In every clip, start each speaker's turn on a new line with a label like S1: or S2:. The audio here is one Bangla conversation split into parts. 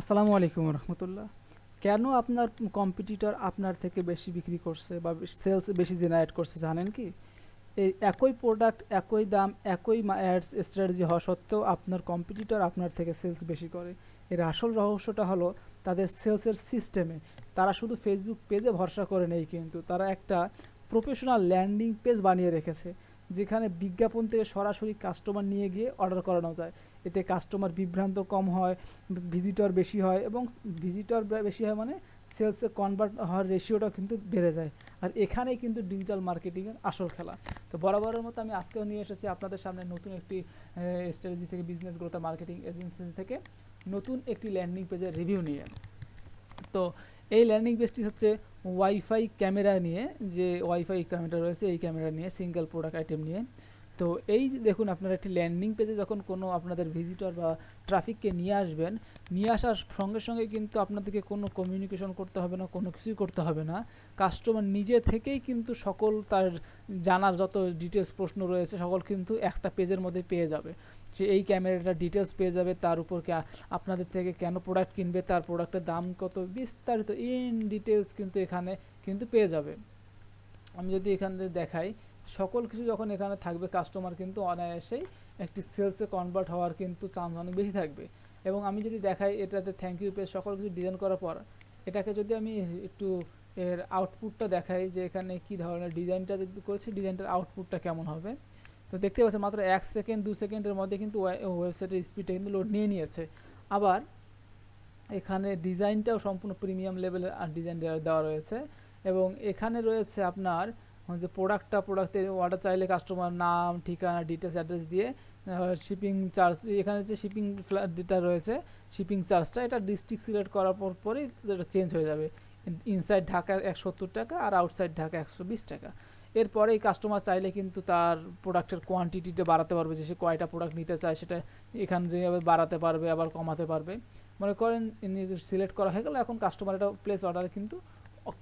S1: আসসালামু আলাইকুম রহমতুল্লাহ। কেন আপনার কম্পিটিটর আপনার থেকে বেশি বিক্রি করছে বা সেলস বেশি জেনারেট করছে জানেন কি? এই একই প্রোডাক্ট একই দাম, একই অ্যাডস স্ট্র্যাটেজি হওয়া সত্ত্বেও আপনার কম্পিটিটর আপনার থেকে সেলস বেশি করে। এর আসল রহস্যটা হলো তাদের সেলসের সিস্টেমে তারা শুধু ফেসবুক পেজে ভরসা করে নেই কিন্তু, তারা একটা প্রফেশনাল ল্যান্ডিং পেজ বানিয়ে রেখেছে। যেখানে বিজ্ঞাপন থেকে সরাসরি কাস্টমার নিয়ে গিয়ে অর্ডার করানো যায়। এতে কাস্টমার বিভ্রান্ত কম হয় ভিজিটর বেশি হয় এবং ভিজিটর বেশি হয় মানে সেলসে কনভার্ট হওয়ার রেশিওটা কিন্তু বেড়ে যায়। আর এখানেই কিন্তু ডিজিটাল মার্কেটিংয়ের আসল খেলা। তো বরাবরের মতো আমি আজকেও নিয়ে এসেছি আপনাদের সামনে নতুন একটি স্ট্র্যাটেজি থেকে বিজনেস গ্রোথ মার্কেটিং এজেন্সি থেকে নতুন একটি ল্যান্ডিং পেজের রিভিউ নিয়ে। তো এই ল্যান্ডিং পেজটি হচ্ছে ওয়াইফাই ক্যামেরা নিয়ে, যে ওয়াইফাই ক্যামেরা রয়েছে, এই ক্যামেরা নিয়ে সিঙ্গেল প্রোডাক্ট আইটেম নিয়ে। তো এই যে দেখুন, আপনারা একটি ল্যান্ডিং পেজে যখন কোনো আপনাদের ভিজিটর বা ট্রাফিককে নিয়ে আসবেন, নিয়ে আসার সঙ্গে সঙ্গে কিন্তু আপনাদেরকে কোনো কমিউনিকেশন করতে হবে না, কোনো কিছুই করতে হবে না। কাস্টমার নিজে থেকেই কিন্তু সকল তার জানার যত ডিটেলস প্রশ্ন রয়েছে, সকল কিন্তু একটা পেজের মধ্যে পেয়ে যাবে। সে এই ক্যামেরাটা ডিটেলস পেয়ে যাবে, তার উপর আপনাদের থেকে কেন প্রোডাক্ট কিনবে, তার প্রোডাক্টের দাম কত, বিস্তারিত ইন ডিটেলস কিন্তু এখানে কিন্তু পেয়ে যাবে। আমি যদি এখান থেকে দেখাই সকল কিছু যখন এখানে থাকবে কাস্টমার কিন্তু অনায়াসেই একটি সেলসে কনভার্ট হওয়ার কিন্তু চান্স অনেক বেশি থাকবে। এবং আমি যদি দেখাই এটাতে থ্যাংক ইউ পেজ সকল কিছু ডিজাইন করার পর, এটাকে যদি আমি একটু এর আউটপুটটা দেখাই যে এখানে কি ধরনের ডিজাইনটা যদি করেছি ডিজাইনটার আউটপুটটা কেমন হবে। তো দেখতে পাচ্ছেন মাত্র এক সেকেন্ড দু সেকেন্ডের মধ্যে কিন্তু ওয়েবসাইটের স্পিডটা কিন্তু লোড নিয়ে নিয়েছে। আবার এখানে ডিজাইনটাও সম্পূর্ণ প্রিমিয়াম লেভেলের ডিজাইন দেওয়া রয়েছে। এবং এখানে রয়েছে আপনার যে প্রোডাক্টটা প্রোডাক্টের অর্ডার চাইলে কাস্টমার নাম, ঠিকানা ডিটেলস অ্যাড্রেস দিয়ে শিপিং চার্জ এখানে যে শিপিং যেটা রয়েছে শিপিং চার্জটা এটা ডিস্ট্রিক্ট সিলেক্ট করার পর, পরেই এটা চেঞ্জ হয়ে যাবে। ইনসাইড ঢাকা একশো টাকা আর আউটসাইড ঢাকা একশো বিশ টাকা। এরপরেই কাস্টমার চাইলে কিন্তু তার প্রোডাক্টের কোয়ান্টিটিটা বাড়াতে পারবে, যে সে কয়টা প্রোডাক্ট নিতে চায়, সেটা এখানে যেভাবে বাড়াতে পারবে, আবার কমাতে পারবে। মনে করেন সিলেক্ট করা হয়ে গেলে, এখন কাস্টমার এটা প্লেস অর্ডার কিন্তু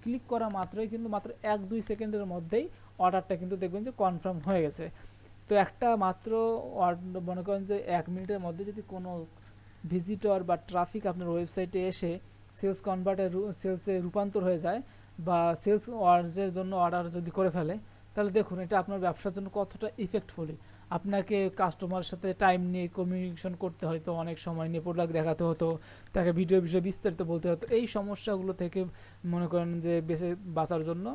S1: ক্লিক করা মাত্রই কিন্তু মাত্র এক, দুই সেকেন্ডের মধ্যেই অর্ডারটা কিন্তু দেখবেন যে কনফার্ম হয়ে গেছে। তো একটা মাত্র মনে করেন যে এক মিনিটের মধ্যে যদি কোনো ভিজিটর বা ট্রাফিক আপনার ওয়েবসাইটে এসে সেলস কনভার্টের সেলসে রূপান্তর হয়ে যায় বা সেলস অর্ডারের জন্য অর্ডার যদি করে ফেলে, তাহলে দেখুন এটা আপনার ব্যবসার জন্য কতটা ইফেক্টফুলি আপনাকে কাস্টমারের সাথে টাইম নিয়ে কমিউনিকেশন করতে হয়তো অনেক সময় নিয়ে প্রোডাক্ট দেখাতে হতো, তাকে ভিডিও বিষয়ে বিস্তারিত বলতে হতো। এই সমস্যাগুলো থেকে মনে করেন যে বেঁচে বাঁচার জন্য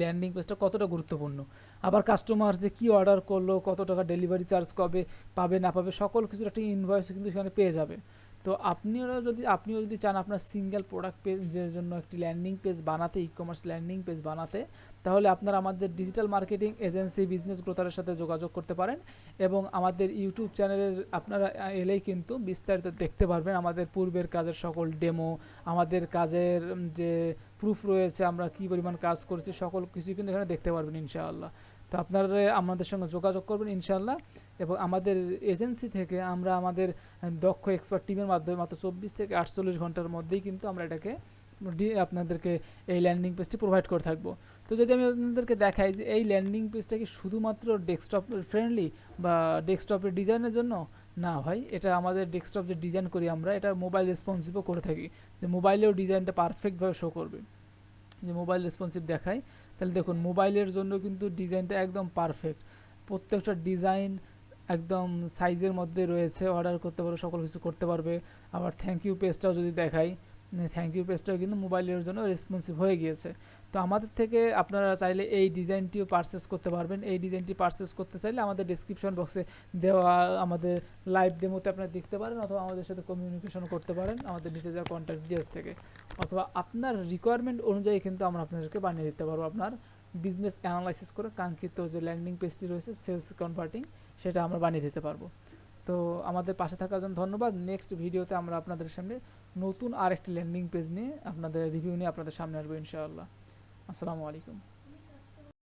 S1: ল্যান্ডিং পেজটা কতটা গুরুত্বপূর্ণ। আবার কাস্টমার যে কী অর্ডার করল, কত টাকা ডেলিভারি চার্জ কবে, পাবে, না পাবে, সকল কিছুর একটা ইনভয়েস কিন্তু সেখানে পেয়ে যাবে। তো আপনিও যদি আপনিও যদি চান আপনার সিঙ্গেল প্রোডাক্ট পেজের জন্য একটি ল্যান্ডিং পেজ বানাতে ই কমার্স ল্যান্ডিং পেজ বানাতে, তাহলে আপনারা আমাদের ডিজিটাল মার্কেটিং এজেন্সি বিজনেস গ্রোথারের সাথে যোগাযোগ করতে পারেন এবং আমাদের ইউটিউব চ্যানেলের আপনারা এলেই কিন্তু বিস্তারিত দেখতে পারবেন আমাদের পূর্বের কাজের সকল ডেমো আমাদের কাজের যে প্রুফ রয়েছে, আমরা কি পরিমাণ কাজ করেছি, সকল কিছু কিন্তু এখানে দেখতে পারবেন ইনশাআল্লাহ। তো আপনারা আমাদের সঙ্গে যোগাযোগ করবেন ইনশাল্লাহ এবং আমাদের এজেন্সি থেকে আমরা আমাদের দক্ষ এক্সপার্ট টিমের মাধ্যমে মাত্র চব্বিশ থেকে আটচল্লিশ ঘণ্টার মধ্যেই কিন্তু আমরা এটাকে আপনাদেরকে এই ল্যান্ডিং পেজটি প্রোভাইড করে থাকব। তো যদি আমি আপনাদেরকে দেখাই যে এই ল্যান্ডিং পেজটা কি শুধুমাত্র ডেস্কটপ ফ্রেন্ডলি বা ডেস্কটপের ডিজাইনের জন্য? না ভাই, এটা আমাদের ডেস্কটপ যে ডিজাইন করি আমরা, এটা মোবাইল রেসপন্সিভও করে থাকি। যে মোবাইলেও ডিজাইনটা পারফেক্টভাবে শো করবে। যে মোবাইল রেসপন্সিভ দেখায় তাহলে দেখুন, মোবাইলের জন্য কিন্তু ডিজাইনটা একদম পারফেক্ট প্রত্যেকটা ডিজাইন একদম সাইজের মধ্যে রয়েছে। অর্ডার করতে পারো, সকল কিছু করতে পারবে। আবার থ্যাংক ইউ পেজটাও যদি দেখাই। থ্যাংক ইউ পেজটাও কিন্তু মোবাইলের জন্য রেসপন্সিভ হয়ে গিয়েছে। তো আমাদের থেকে আপনারা চাইলে এই ডিজাইনটিও পারচেস করতে পারবেন। এই ডিজাইনটি পারচেস করতে চাইলে আমাদের ডিসক্রিপশন বক্সে দেওয়া আমাদের লাইভ ডেমোতে আপনারা দেখতে পারেন অথবা আমাদের সাথে কমিউনিকেশন করতে পারেন আমাদের নিচে দেওয়া কন্ট্যাক্ট ডিটেলস থেকে। অথবা আপনার রিকোয়ারমেন্ট অনুযায়ী কিন্তু আমরা আপনাদেরকে বানিয়ে দিতে পারব আপনার বিজনেস অ্যানালাইসিস করে কাঙ্ক্ষিত যে ল্যান্ডিং পেজটি রয়েছে সেলস কনভার্টিং সেটা আমরা বানিয়ে দিতে পারব। তো আমাদের পাশে থাকার জন্য ধন্যবাদ। নেক্সট ভিডিওতে আমরা আপনাদের সামনে নতুন আরেকটি ল্যান্ডিং পেজ নিয়ে, আপনাদের রিভিউ নিয়ে আপনাদের সামনে আসব ইনশাআল্লাহ। আসসালামু আলাইকুম।